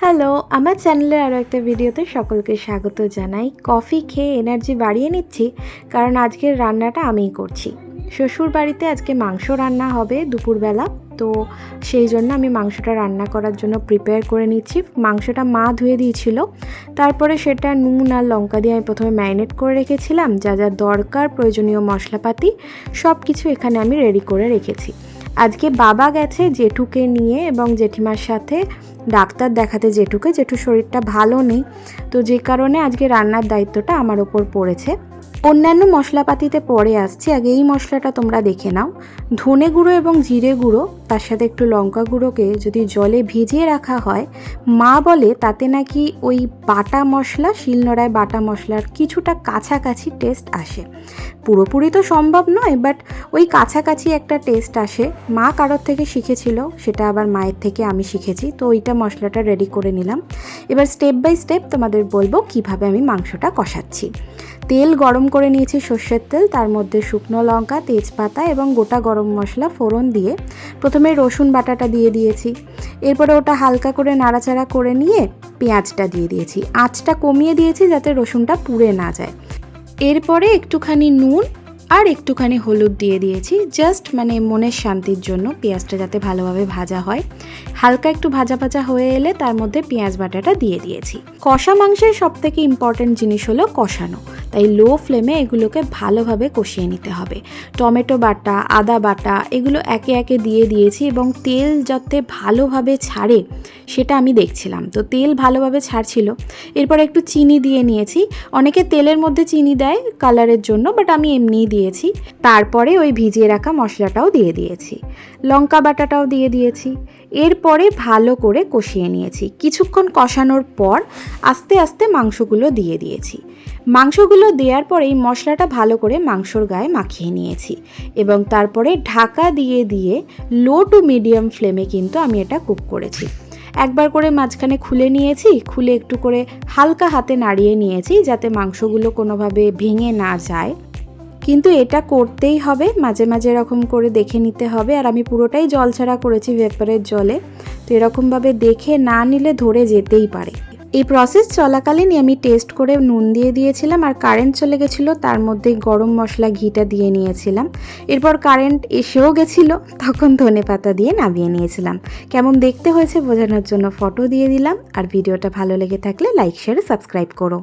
Hello, আমার চ্যানেলের আরও একটা ভিডিওতে সকলকে স্বাগত জানাই। কফি খেয়ে এনার্জি বাড়িয়ে নিচ্ছি, কারণ আজকের রান্নাটা আমিই করছি। শ্বশুর বাড়িতে আজকে মাংস রান্না হবে দুপুরবেলা, তো সেই জন্য আমি মাংসটা রান্না করার জন্য প্রিপেয়ার করে নিচ্ছি। মাংসটা মা ধুয়ে দিয়েছিল, তারপরে সেটা নুন আর লঙ্কা দিয়ে আমি প্রথমে ম্যারিনেট করে রেখেছিলাম। যা যা দরকার প্রয়োজনীয় মশলাপাতি সব কিছু এখানে আমি রেডি করে রেখেছি। আজকে বাবা গেছে জেঠুকে নিয়ে এবং জেঠিমার সাথে ডাক্তার দেখাতে জেঠুকে। জেঠু শরীরটা ভালো নেই। তো যে কারণে আজকে রান্নার দায়িত্বটা আমার ওপর পড়েছে। অন্যান্য মশলাপাতিতে পরে আসছি। আগে এই মশলাটা তোমরা দেখে নাও। ধনে গুঁড়ো এবং জিরে গুঁড়ো, তার সাথে একটু লঙ্কা গুঁড়োকে যদি জলে ভিজিয়ে রাখা হয়, মা বলে তাতে নাকি ওই বাটা মশলা, শিলনোড়ায় বাটা মশলার কিছুটা কাছাকাছি টেস্ট আসে। পুরোপুরি তো সম্ভব নয় বাট ওই কাছাকাছি একটা টেস্ট আসে। মা কারোর থেকে শিখেছিল, সেটা আবার মায়ের থেকে আমি শিখেছি, তো ওইটা মশলাটা রেডি করে নিলাম। এবার স্টেপ বাই স্টেপ তোমাদের বলব কীভাবে আমি মাংসটা কষাচ্ছি। তেল গরম করে নিয়েছি সর্ষের তেল, তার মধ্যে শুকনো লঙ্কা, তেজপাতা এবং গোটা গরম মশলা ফোড়ন দিয়ে প্রথমে রসুন বাটাটা দিয়ে দিয়েছি। এরপরে ওটা হালকা করে নাড়াচাড়া করে নিয়ে পেঁয়াজটা দিয়ে দিয়েছি। আঁচটা কমিয়ে দিয়েছি যাতে রসুনটা পুড়ে না যায়। এরপরে একটুখানি নুন আর একটুখানি হলুদ দিয়ে দিয়েছি। জাস্ট মানে মনের শান্তির জন্য পেঁয়াজটা যাতে ভালোভাবে ভাজা হয়। হালকা একটু ভাজা ভাজা হয়ে এলে তার মধ্যে পেঁয়াজ বাটাটা দিয়ে দিয়েছি। কষা মাংসের সব থেকে ইম্পর্ট্যান্ট জিনিস হলো কষানো। তাই লো ফ্লেমে এগুলোকে ভালোভাবে কষিয়ে নিতে হবে। টমেটো বাটা, আদা বাটা এগুলো একে একে দিয়ে দিয়েছি এবং তেল যাতে ভালোভাবে ছাড়ে সেটা আমি দেখছিলাম। তো তেল ভালোভাবে ছাড়ছিল। এরপর একটু চিনি দিয়ে নিয়েছি। অনেকে তেলের মধ্যে চিনি দেয় কালারের জন্য, বাট আমি এমনিই দিয়েছি। তারপরে ওই ভিজিয়ে রাখা মশলাটাও দিয়ে দিয়েছি। লঙ্কা বাটাটাও দিয়ে দিয়েছি। এরপরে ভালো করে কষিয়ে নিয়েছি। কিছুক্ষণ কষানোর পর আস্তে আস্তে মাংসগুলো দিয়ে দিয়েছি। মাংসগুলো দেওয়ার পরেই মশলাটা ভালো করে মাংসর গায়ে মাখিয়ে নিয়েছি এবং তারপরে ঢাকা দিয়ে দিয়ে লো টু মিডিয়াম ফ্লেমে কিন্তু আমি এটা কুক করেছি। একবার করে মাঝখানে খুলে নিয়েছি, খুলে একটু করে হালকা হাতে নাড়িয়ে নিয়েছি যাতে মাংসগুলো কোনোভাবে ভেঙে না যায়। কিন্তু এটা করতেই হবে, মাঝে মাঝে এরকম করে দেখে নিতে হবে। আর আমি পুরোটাই জল ছাড়া করেছি ভেপারের জলে। তো এরকমভাবে দেখে না নিলে ধরে যেতেই পারে। এই প্রসেস চলাকালীনই আমি টেস্ট করে নুন দিয়ে দিয়েছিলাম আর কারেন্ট চলে গেছিল, তার মধ্যে গরম মশলা ঘিটা দিয়ে নিয়েছিলাম। এরপর কারেন্ট এসেও গেছিল, তখন ধনে পাতা দিয়ে নামিয়ে নিয়েছিলাম। কেমন দেখতে হয়েছে বোঝানোর জন্য ফটো দিয়ে দিলাম। আর ভিডিওটা ভালো লেগে থাকলে লাইক শেয়ার সাবস্ক্রাইব করো।